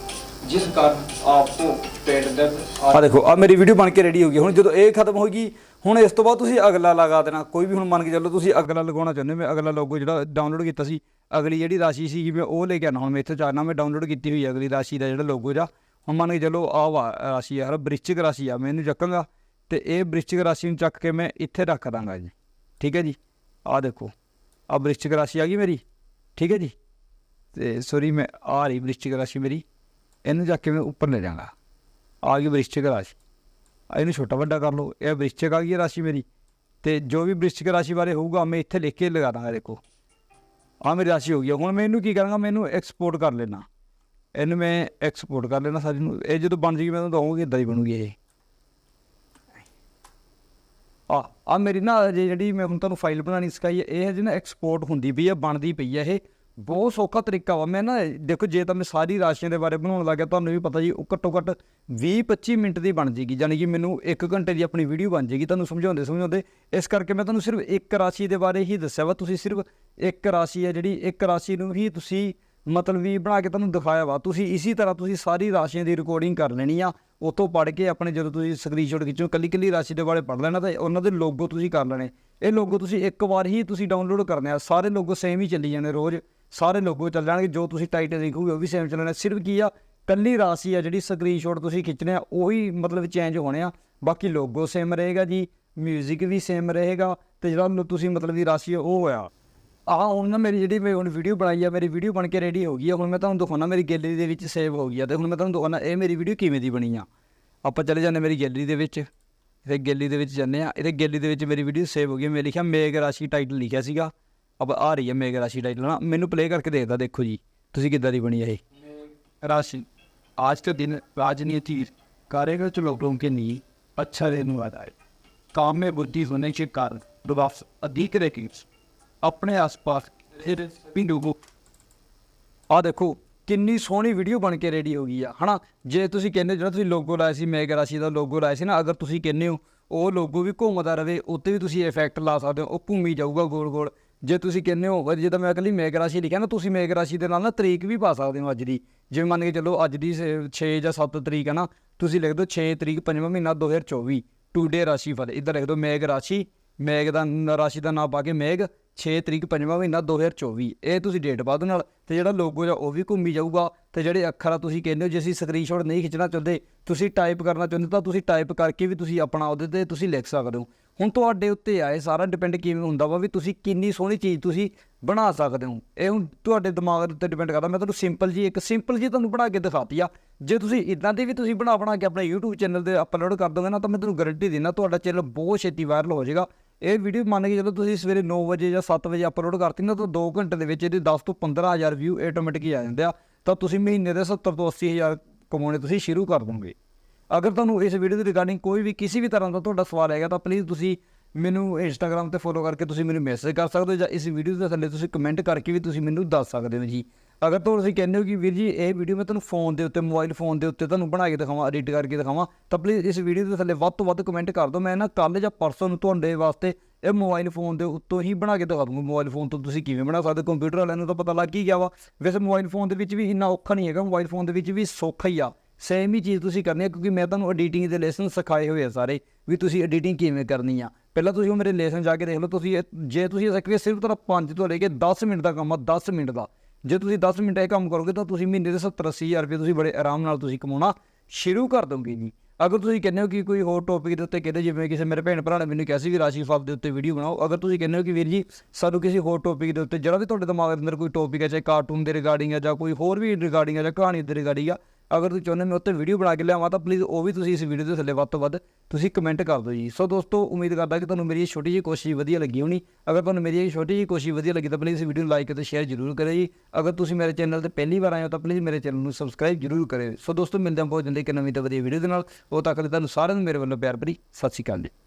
ਜਿਸ ਕਾਰਨ ਆਪਕੋ ਪੇਟ ਦਰਦ ਆ ਦੇਖੋ ਆ ਮੇਰੀ ਵੀਡੀਓ ਬਣ ਕੇ ਰੈਡੀ ਹੋ ਗਈ। ਹੁਣ ਜਦੋਂ ਇਹ ਖਤਮ ਹੋ ਗਈ ਹੁਣ ਇਸ ਤੋਂ ਬਾਅਦ ਤੁਸੀਂ ਅਗਲਾ ਲਗਾ ਦੇਣਾ। ਕੋਈ ਵੀ ਹੁਣ ਮੰਨ ਕੇ ਚੱਲੋ ਤੁਸੀਂ ਅਗਲਾ ਲਗਾਉਣਾ ਚਾਹੁੰਦੇ ਹੋ, ਮੈਂ ਅਗਲਾ ਲੋਗੋ ਜਿਹੜਾ ਡਾਊਨਲੋਡ ਕੀਤਾ ਸੀ, ਅਗਲੀ ਜਿਹੜੀ ਰਾਸ਼ੀ ਸੀ ਮੈਂ ਉਹ ਲੈ ਕੇ ਆਣਾ ਹੁਣ ਮੈਂ ਇੱਥੇ ਚਾਹਨਾ ਮੈਂ ਡਾਊਨਲੋਡ ਕੀਤੀ ਹੋਈ ਅਗਲੀ ਰਾਸ਼ੀ ਦਾ ਜਿਹੜਾ ਲੋਗੋ ਜਾ। ਹੁਣ ਮੰਨ ਕੇ ਚੱਲੋ ਆ ਰਾਸ਼ੀ ਆ, ਬ੍ਰਿਸ਼ਚਿਕ ਰਾਸ਼ੀ ਆ, ਮੈਂ ਇਹਨੂੰ ਚੱਕਾਂਗਾ ਤੇ ਇਹ ਬ੍ਰਿਸ਼ਚਿਕ ਰਾਸ਼ੀ ਨੂੰ ਚੱਕ ਕੇ ਮੈਂ ਇੱਥੇ ਰੱਖ ਦਾਂਗਾ ਜੀ। ਠੀਕ ਹੈ ਜੀ? ਆ ਦੇਖੋ ਆ ਬ੍ਰਿਸ਼ਚਿਕ ਰਾਸ਼ੀ ਆ ਗਈ ਮੇਰੀ। ਠੀਕ ਹੈ ਜੀ? ਤੇ ਸੌਰੀ ਮੈਂ ਆ ਰਹੀ ਬ੍ਰਿਸ਼ਚਿਕ ਰਾਸ਼ੀ ਮੇਰੀ। ਇਹਨੂੰ ਜਾ ਕੇ ਮੈਂ ਉੱਪਰ ਲੈ ਜਾਵਾਂਗਾ। ਆ ਗਈ ਵ੍ਰਿਸ਼ਚਿਕ ਰਾਸ਼ੀ। ਆ ਇਹਨੂੰ ਛੋਟਾ ਵੱਡਾ ਕਰ ਲਓ। ਇਹ ਵ੍ਰਿਸ਼ਚਿਕ ਆ ਗਈ ਹੈ ਰਾਸ਼ੀ ਮੇਰੀ। ਤੇ ਜੋ ਵੀ ਬ੍ਰਿਸ਼ਚਿਕ ਰਾਸ਼ੀ ਬਾਰੇ ਹੋਊਗਾ, ਮੈਂ ਇੱਥੇ ਲਿਖ ਕੇ ਲਗਾ ਦਾਂਗਾ ਦੇਖੋ। ਆ ਮੇਰੀ ਰਾਸ਼ੀ ਹੋ ਗਈ ਹੈ। ਹੁਣ ਮੈਂ ਇਹਨੂੰ ਕੀ ਕਰਾਂਗਾ? ਮੈਂ ਇਹਨੂੰ ਐਕਸਪੋਰਟ ਕਰ ਲੈਣਾ ਇਹਨੂੰ ਮੈਂ ਐਕਸਪੋਰਟ ਕਰ ਲੈਣਾ ਸਾਰੀ ਨੂੰ। ਇਹ ਜਦੋਂ ਬਣ ਜੇਗੀ, ਮੈਂ ਤੁਹਾਨੂੰ ਦਊਂਗੀ ਇਦਾਂ ਹੀ ਬਣੂਗੀ ਇਹ। ਆ ਆ ਮੇਰੀ ਨਾ ਅਜੇ ਜਿਹੜੀ ਮੈਂ ਹੁਣ ਤੁਹਾਨੂੰ ਫਾਈਲ ਬਣਾਉਣੀ ਸਿਖਾਈ ਇਹ ਹਜੇ ਨਾ ਐਕਸਪੋਰਟ ਹੁੰਦੀ ਪਈ ਹੈ, ਬਣਦੀ ਪਈ ਹੈ ਇਹ। ਬਹੁਤ ਸੌਖਾ ਤਰੀਕਾ ਵਾ। ਮੈਂ ਨਾ, ਦੇਖੋ, ਜੇ ਤਾਂ ਮੈਂ ਸਾਰੀ ਰਾਸ਼ੀਆਂ ਦੇ ਬਾਰੇ ਬਣਾਉਣ ਲੱਗਿਆ, ਤੁਹਾਨੂੰ ਵੀ ਪਤਾ ਜੀ, ਉਹ ਘੱਟੋ ਘੱਟ 20-25 ਮਿੰਟ ਦੀ ਬਣ ਜੇਗੀ। ਯਾਨੀ ਕਿ ਮੈਨੂੰ 1 ਘੰਟੇ ਦੀ ਆਪਣੀ ਵੀਡੀਓ ਬਣ ਜੇਗੀ ਤੁਹਾਨੂੰ ਸਮਝਾਉਂਦੇ ਸਮਝਾਉਂਦੇ। ਇਸ ਕਰਕੇ ਮੈਂ ਤੁਹਾਨੂੰ ਸਿਰਫ ਇੱਕ ਰਾਸ਼ੀ ਦੇ ਬਾਰੇ ਹੀ ਦੱਸਿਆ ਵਾ। ਤੁਸੀਂ ਸਿਰਫ ਇੱਕ ਰਾਸ਼ੀ ਹੈ ਜਿਹੜੀ, ਇੱਕ ਰਾਸ਼ੀ ਨੂੰ ਹੀ ਤੁਸੀਂ ਮਤਲਬ ਵੀ ਬਣਾ ਕੇ ਤੁਹਾਨੂੰ ਦਿਖਾਇਆ ਵਾ। ਤੁਸੀਂ ਇਸੇ ਤਰ੍ਹਾਂ ਤੁਸੀਂ ਸਾਰੀ ਰਾਸ਼ੀਆਂ ਦੀ ਰਿਕਾਰਡਿੰਗ ਕਰ ਲੈਣੀ ਆ। ਉਤੋਂ ਪੜ੍ਹ ਕੇ ਆਪਣੇ ਜਦੋਂ ਤੁਸੀਂ ਸਕਰੀਨਸ਼ਾਟ ਖਿੱਚੋ ਕੱਲੀ ਕੱਲੀ ਰਾਸ਼ੀ ਦੇ ਬਾਰੇ ਪੜ੍ਹ ਲੈਣਾ, ਤਾਂ ਉਹਨਾਂ ਦੇ ਲੋਗੋ ਤੁਸੀਂ ਕਰ ਲੈਣੇ। ਇਹ ਲੋਗੋ ਤੁਸੀਂ ਇੱਕ ਵਾਰ ਹੀ ਤੁਸੀਂ ਡਾਊਨਲੋਡ ਕਰਨੇ ਆ। ਸਾਰੇ ਲੋਗੋ ਸੇਮ ਹੀ ਚੱਲੀ ਜਾਣੇ ਰੋਜ਼। ਸਾਰੇ ਲੋਗੋ ਚੱਲ ਜਾਣਗੇ, ਜੋ ਤੁਸੀਂ ਟਾਈਟਲ ਲਿਖੋਗੇ ਉਹ ਵੀ ਸੇਮ ਚੱਲਣਾ। ਸਿਰਫ ਕੀ ਆ, ਕੱਲੀ ਰਾਸ਼ੀ ਆ ਜਿਹੜੀ ਸਕਰੀਨਸ਼ਾਟ ਤੁਸੀਂ ਖਿੱਚਣੇ ਆ, ਉਹੀ ਮਤਲਬ ਚੇਂਜ ਹੋਣੇ ਆ। ਬਾਕੀ ਲੋਗੋ ਸੇਮ ਰਹੇਗਾ ਜੀ 뮤직 ਵੀ ਸੇਮ ਰਹੇਗਾ ਤੇ ਜਿਹੜਾ ਤੁਸੀਂ ਮਤਲਬ ਦੀ ਰਾਸ਼ੀ ਉਹ ਹੋਇਆ। ਆਹ ਹੁਣ ਨਾ ਮੇਰੀ ਜਿਹੜੀ ਮੈਂ ਹੁਣ ਵੀਡੀਓ ਬਣਾਈ ਆ, ਮੇਰੀ ਵੀਡੀਓ ਬਣ ਕੇ ਰੈਡੀ ਹੋ ਗਈ ਆ। ਹੁਣ ਮੈਂ ਤੁਹਾਨੂੰ ਦਿਖਾਉਣਾ ਮੇਰੀ ਗੈਲਰੀ ਦੇ ਵਿੱਚ ਸੇਵ ਹੋ ਗਈ ਆ। ਤੇ ਹੁਣ ਮੈਂ ਤੁਹਾਨੂੰ ਦਿਖਾਉਣਾ ਇਹ ਮੇਰੀ ਵੀਡੀਓ ਕਿਵੇਂ ਦੀ ਬਣੀ ਆ। ਆਪਾਂ ਚਲੇ ਜਾਂਦੇ ਮੇਰੀ ਗੈਲਰੀ ਦੇ ਵਿੱਚ। ਇਹਦੇ ਗੈਲਰੀ ਦੇ ਵਿੱਚ ਜਾਂਦੇ ਆ ਇਹਦੇ ਗੈਲਰੀ ਦੇ ਵਿੱਚ ਮੇਰੀ ਵੀਡੀਓ ਸੇਵ ਹੋ ਗਈ ਮੈਂ ਲਿਖਿਆ ਮੇਗ ਰਾਸ਼ੀ ਟਾਈਟਲ ਲਿਖਿਆ ਸੀਗਾ। ਅਬ ਆ ਰਹੀ ਹੈ ਮੇਗ ਰਾਸ਼ੀ ਟਾਈਟਲ ਨਾ ਮੈਨੂੰ ਪਲੇ ਕਰਕੇ ਦੇਖਦਾ ਦੇਖੋ ਜੀ ਤੁਸੀਂ ਕਿੱਦਾਂ ਦੀ ਬਣੀ ਆ ਇਹ राशि आज का दिन राजनीति कार्यक्रम के लोगों के लिए अच्छा रहने वाला है काम में बुद्धि होने के कारण दबाव अधिक रहेगी अपने आसपास फिर भी लोगों ਆ ਦੇਖੋ ਕਿੰਨੀ ਸੋਹਣੀ ਵੀਡੀਓ ਬਣ ਕੇ ਰੈਡੀ ਹੋ ਗਈ ਆ ਹਨਾ ਜੇ ਤੁਸੀਂ ਕਹਿੰਦੇ ਹੋ ਜਿਹੜਾ ਤੁਸੀਂ ਲੋਗੋ ਲਾਇਆ ਸੀ ਮੇਗ ਰਾਸ਼ੀ ਦਾ ਲੋਗੋ ਲਾਇਆ ਸੀ ਨਾ ਅਗਰ ਤੁਸੀਂ ਕਹਿੰਦੇ ਹੋ ਉਹ ਲੋਗੋ ਵੀ ਘੁੰਮਦਾ ਰਵੇ ਉੱਤੇ ਵੀ ਤੁਸੀਂ ਇਫੈਕਟ ਲਾ ਸਕਦੇ ਹੋ ਉਹ ਘੁੰਮੀ ਜਾਊਗਾ ਗੋਲ ਗੋਲ ਜੇ ਤੁਸੀਂ ਕਹਿੰਦੇ ਹੋ ਜੇ ਤਾਂ ਮੈਂ ਇਕੱਲੀ ਮੇਗ ਰਾਸ਼ੀ ਲਿਖਿਆ ਨਾ ਤੁਸੀਂ ਮੇਗ ਰਾਸ਼ੀ ਦੇ ਨਾਲ ਨਾ ਤਰੀਕ ਵੀ ਪਾ ਸਕਦੇ ਹੋ ਅੱਜ ਦੀ। ਜਿਵੇਂ ਮੰਨ ਕੇ ਚੱਲੋ ਅੱਜ ਦੀ 6 ਜਾਂ 7 ਤਰੀਕ ਹੈ ਨਾ, ਤੁਸੀਂ ਲਿਖ ਦਿਓ 6 ਤਰੀਕ ਪੰਜਵਾਂ ਮਹੀਨਾ 2024 ਟੂਡੇ ਰਾਸ਼ੀ ਫਲ। ਇੱਧਰ ਲਿਖ ਦਿਓ ਮੇਗ ਰਾਸ਼ੀ ਮੇਗ ਦਾ ਰਾਸ਼ੀ ਦਾ ਨਾਮ ਪਾ ਕੇ ਮੇਗ 6 ਤਰੀਕ ਪੰਜਵਾਂ ਮਹੀਨਾ 2024 ਇਹ ਤੁਸੀਂ ਡੇਟ ਬਾਅਦ ਨਾਲ ਤੇ ਜਿਹੜਾ ਲੋਗੋ ਜਾਂ ਉਹ ਵੀ ਘੁੰਮੀ ਜਾਊਗਾ ਤੇ ਜਿਹੜੇ ਅੱਖਰ ਆ ਤੁਸੀਂ ਕਹਿੰਦੇ ਹੋ ਜੇ ਅਸੀਂ ਸਕਰੀਨਸ਼ਾਟ ਨਹੀਂ ਖਿੱਚਣਾ ਚਾਹੁੰਦੇ, ਤੁਸੀਂ ਟਾਈਪ ਕਰਨਾ ਚਾਹੁੰਦੇ ਤਾਂ ਤੁਸੀਂ ਟਾਈਪ ਕਰਕੇ ਵੀ ਤੁਸੀਂ ਆਪਣਾ ਉਹਦੇ ਤੇ ਤੁਸੀਂ ਲਿਖ ਸਕਦੇ ਹੋ। ਹੁਣ ਤੁਹਾਡੇ ਉੱਤੇ ਆ ਇਹ ਸਾਰਾ ਡਿਪੈਂਡ ਕਿਵੇਂ ਹੁੰਦਾ ਵਾ ਵੀ ਤੁਸੀਂ ਕਿੰਨੀ ਸੋਹਣੀ ਚੀਜ਼ ਤੁਸੀਂ ਬਣਾ ਸਕਦੇ ਹੋ। ਇਹ ਹੁਣ ਤੁਹਾਡੇ ਦਿਮਾਗ ਦੇ ਉੱਤੇ ਡਿਪੈਂਡ ਕਰਦਾ। ਮੈਂ ਤੁਹਾਨੂੰ ਸਿੰਪਲ ਜੀ ਇੱਕ ਸਿੰਪਲ ਜੀ ਤੁਹਾਨੂੰ ਬਣਾ ਕੇ ਦਿਖਾਤੀ ਆ। ਜੇ ਤੁਸੀਂ ਇਦਾਂ ਦੀ ਵੀ ਤੁਸੀਂ ਬਣਾ ਬਣਾ ਕੇ ਆਪਣੇ YouTube ਚੈਨਲ ਤੇ ਅਪਲੋਡ ਕਰ ਦੋਗੇ ਨਾ ਤਾਂ ਮੈਂ ਤੁਹਾਨੂੰ ਗਾਰੰਟੀ ਦਿੰਦਾ, ਤੁਹਾਡਾ ਚੈਨਲ ਬਹੁਤ ਛੇਤੀ ਵਾਇਰਲ ਹੋ ਜਾਏਗਾ। ਇਹ ਵੀਡੀਓ ਮੰਨ ਕੇ ਜਦੋਂ ਤੁਸੀਂ ਸਵੇਰੇ 9 ਵਜੇ ਜਾਂ 7 ਵਜੇ ਅਪਲੋਡ ਕਰਤੀ ਨਾ, ਤਾਂ 2 ਘੰਟੇ ਦੇ ਵਿੱਚ ਇਹਦੇ 10 ਤੋਂ 15000 ਵਿਊ ਆਟੋਮੈਟਿਕ ਹੀ ਆ ਜਾਂਦੇ ਆ। ਤਾਂ ਤੁਸੀਂ ਮਹੀਨੇ ਦੇ 70 ਤੋਂ 80000 ਕਮਾਉਣੇ ਤੁਸੀਂ ਸ਼ੁਰੂ ਕਰ ਦੋਗੇ। ਅਗਰ ਤੁਹਾਨੂੰ ਇਸ ਵੀਡੀਓ ਦੇ ਰਿਗਾਰਡਿੰਗ ਕੋਈ ਵੀ ਕਿਸੇ ਵੀ ਤਰ੍ਹਾਂ ਦਾ ਤੁਹਾਡਾ ਸਵਾਲ ਹੈਗਾ, ਤਾਂ ਪਲੀਜ਼ ਤੁਸੀਂ ਮੈਨੂੰ ਇੰਸਟਾਗ੍ਰam ਤੇ ਫੋਲੋ ਕਰਕੇ ਤੁਸੀਂ ਮੈਨੂੰ ਮੈਸੇਜ ਕਰ ਸਕਦੇ ਹੋ ਜਾਂ ਇਸ ਵੀਡੀਓ ਦੇ ਥੱਲੇ ਤੁਸੀਂ ਕਮੈਂਟ ਕਰਕੇ ਵੀ ਤੁਸੀਂ ਮੈਨੂੰ ਦੱਸ ਸਕਦੇ ਹੋ ਜੀ। ਅਗਰ ਤੁਸੀਂ ਕਹਿੰਦੇ ਹੋ ਕਿ ਵੀਰ ਜੀ, ਇਹ ਵੀਡੀਓ ਮੈਂ ਤੁਹਾਨੂੰ ਫੋਨ ਦੇ ਉੱਤੇ ਮੋਬਾਈਲ ਫੋਨ ਦੇ ਉੱਤੇ ਤੁਹਾਨੂੰ ਬਣਾ ਕੇ ਦਿਖਾਵਾਂ ਐਡਿਟ ਕਰਕੇ ਦਿਖਾਵਾਂ, ਤਾਂ ਪਲੀਜ਼ ਇਸ ਵੀਡੀਓ ਦੇ ਥੱਲੇ ਵੱਧ ਤੋਂ ਵੱਧ ਕਮੈਂਟ ਕਰ ਦਿਓ। ਮੈਂ ਨਾ ਕੱਲ ਜਾਂ ਪਰਸੋਂ ਨੂੰ ਤੁਹਾਡੇ ਵਾਸਤੇ ਇਹ ਮੋਬਾਈਲ ਫੋਨ ਦੇ ਉੱਤੋਂ ਹੀ ਬਣਾ ਕੇ ਦਿਖਾ ਦੂੰਗਾ। ਮੋਬਾਈਲ ਫੋਨ ਤੋਂ ਤੁਸੀਂ ਕਿਵੇਂ ਬਣਾ ਸਕਦੇ ਕੰਪਿਊਟਰ ਵਾਲਿਆਂ ਨੂੰ ਤਾਂ ਪਤਾ ਲੱਗ ਹੀ ਗਿਆ ਵਾ। ਵੈਸੇ ਮੋਬਾਈਲ ਫੋਨ ਦੇ ਵਿੱਚ ਵੀ ਇੰਨਾ ਔਖਾ ਨਹੀਂ ਹੈਗਾ। ਮੋਬਾਈਲ ਫੋਨ ਦੇ ਵਿੱਚ ਵੀ ਸੌਖਾ ਹੀ ਆ। ਸੇਮ ਹੀ ਚੀਜ਼ ਤੁਸੀਂ ਕਰਨੀ ਹੈ, ਕਿਉਂਕਿ ਮੈਂ ਤੁਹਾਨੂੰ ਐਡੀਟਿੰਗ ਦੇ ਲੈਸਨ ਸਿਖਾਏ ਹੋਏ ਆ ਸਾਰੇ, ਵੀ ਤੁਸੀਂ ਐਡੀਟਿੰਗ ਕਿਵੇਂ ਕਰਨੀ ਆ। ਪਹਿਲਾਂ ਤੁਸੀਂ ਉਹ ਮੇਰੇ ਲੈਸਨ ਜਾ ਕੇ ਦੇਖ ਲਓ। ਤੁਸੀਂ ਜੇ ਤੁਸੀਂ ਸਿਰਫ ਤੁਹਾਡਾ 5 ਤੋਂ ਲੈ ਕੇ 10 ਮਿੰਟ ਦਾ ਕੰਮ ਆ 10 ਮਿੰਟ ਦਾ। ਜੇ ਤੁਸੀਂ 10 ਮਿੰਟ ਇਹ ਕੰਮ ਕਰੋਗੇ ਤਾਂ ਤੁਸੀਂ ਮਹੀਨੇ ਦੇ 70 80 ਹਜ਼ਾਰ ਰੁਪਏ ਤੁਸੀਂ ਬੜੇ ਆਰਾਮ ਨਾਲ ਤੁਸੀਂ ਕਮਾਉਣਾ ਸ਼ੁਰੂ ਕਰ ਦੋਗੇ ਜੀ। ਅਗਰ ਤੁਸੀਂ ਕਹਿੰਦੇ ਹੋ ਕਿ ਕੋਈ ਹੋਰ ਟੌਪਿਕ ਦੇ ਉੱਤੇ ਕਹਿੰਦੇ ਜਿਵੇਂ ਕਿਸੇ ਮੇਰੇ ਭੈਣ ਭਰਾ ਨੇ ਮੈਨੂੰ ਕਿਹਾ ਸੀ ਵੀ ਰਾਸ਼ੀ ਫਲ ਦੇ ਉੱਤੇ ਵੀਡੀਓ ਬਣਾਓ, ਅਗਰ ਤੁਸੀਂ ਕਹਿੰਦੇ ਹੋ ਕਿ ਵੀਰ ਜੀ ਸਾਨੂੰ ਕਿਸੇ ਹੋਰ ਟੌਪਿਕ ਦੇ ਉੱਤੇ, ਜਿਹੜਾ ਵੀ ਤੁਹਾਡੇ ਦਿਮਾਗ ਦੇ ਅੰਦਰ ਕੋਈ ਟੌਪਿਕ ਹੈ, ਚਾਹੇ ਕਾਰਟੂਨ ਦੇ ਰਿਗਾਰਡਿੰਗ ਹੈ ਜਾਂ ਕੋਈ ਹੋਰ ਵੀ ਰਿਗਾਰਡਿੰਗ ਹੈ ਜਾਂ ਕਹਾਣੀ ਦੇ ਰਿਗਾਰਡਿੰਗ ਆ ਅਗਰ ਤੁਸੀਂ ਚਾਹੁੰਦੇ ਮੈਂ ਉੱਤੇ ਵੀਡੀਓ ਬਣਾ ਕੇ ਲਿਆਵਾਂ ਤਾਂ ਪਲੀਜ਼ ਉਹ ਵੀ ਤੁਸੀਂ ਇਸ ਵੀਡੀਓ ਦੇ ਥੱਲੇ ਵੱਧ ਤੋਂ ਵੱਧ ਤੁਸੀਂ ਕਮੈਂਟ ਕਰ ਦਿਓ ਜੀ। ਸੋ ਦੋਸਤੋ, ਉਮੀਦ ਕਰਦਾ ਕਿ ਤੁਹਾਨੂੰ ਮੇਰੀ ਇਹ ਛੋਟੀ ਜਿਹੀ ਕੋਸ਼ਿਸ਼ ਵਧੀਆ ਲੱਗੀ ਹੋਣੀ। ਅਗਰ ਤੁਹਾਨੂੰ ਮੇਰੀ ਇਹ ਛੋਟੀ ਜਿਹੀ ਕੋਸ਼ਿਸ਼ ਵਧੀਆ ਲੱਗੀ ਤਾਂ ਪਲੀਜ਼ ਇਸ ਵੀਡੀਓ ਨੂੰ ਲਾਈਕ ਅਤੇ ਸ਼ੇਅਰ ਜ਼ਰੂਰ ਕਰਿਓ ਜੀ। ਅਗਰ ਤੁਸੀਂ ਮੇਰੇ ਚੈਨਲ ਤੇ ਪਹਿਲੀ ਵਾਰ ਆਏ ਹੋ ਤਾਂ ਪਲੀਜ਼ ਮੇਰੇ ਚੈਨਲ ਨੂੰ ਸਬਸਕ੍ਰਾਈਬ ਜ਼ਰੂਰ ਕਰਿਓ। ਸੋ ਦੋਸਤੋ, ਮਿਲਦੇ ਹਾਂ ਬਹੁਤ ਜਲਦੀ ਇੱਕ ਨਵੀਂ ਤੇ ਵਧੀਆ ਵੀਡੀਓ ਦੇ ਨਾਲ। ਉਹ ਤੱਕ ਲਈ ਤੁਹਾਨੂੰ ਸਾਰਿਆਂ ਨੂੰ ਮੇਰੇ ਵੱਲੋਂ ਪਿਆਰ ਭਰੀ ਸਤਿ ਸ਼੍ਰੀ ਅਕਾਲ ਜੀ।